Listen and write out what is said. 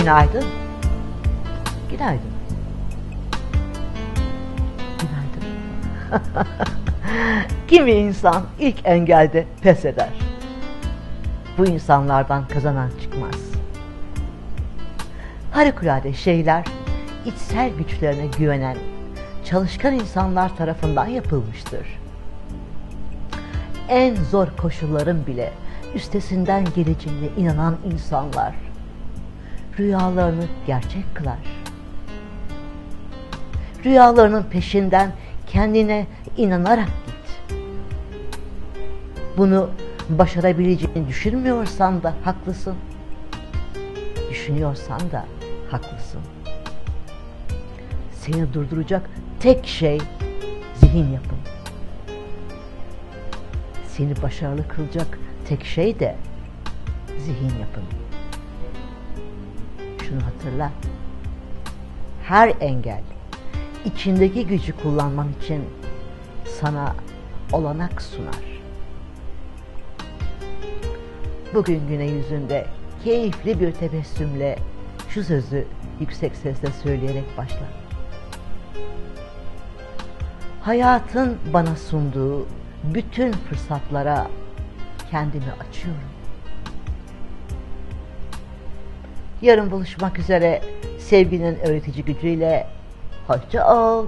Günaydın. Günaydın. Günaydın. Kimi insan ilk engelde pes eder. Bu insanlardan kazanan çıkmaz. Harikulade şeyler içsel güçlerine güvenen, çalışkan insanlar tarafından yapılmıştır. En zor koşulların bile üstesinden geleceğine inanan insanlar rüyalarını gerçek kılar. Rüyalarının peşinden kendine inanarak git. Bunu başarabileceğini düşünmüyorsan da haklısın. Düşünüyorsan da haklısın. Seni durduracak tek şey zihin yapın. Seni başarılı kılacak tek şey de zihin yapın. Şunu hatırla. Her engel içindeki gücü kullanman için sana olanak sunar. Bugün güne yüzünde keyifli bir tebessümle şu sözü yüksek sesle söyleyerek başla. Hayatın bana sunduğu bütün fırsatlara kendimi açıyorum. Yarın buluşmak üzere sevginin öğretici gücüyle hoşça ol.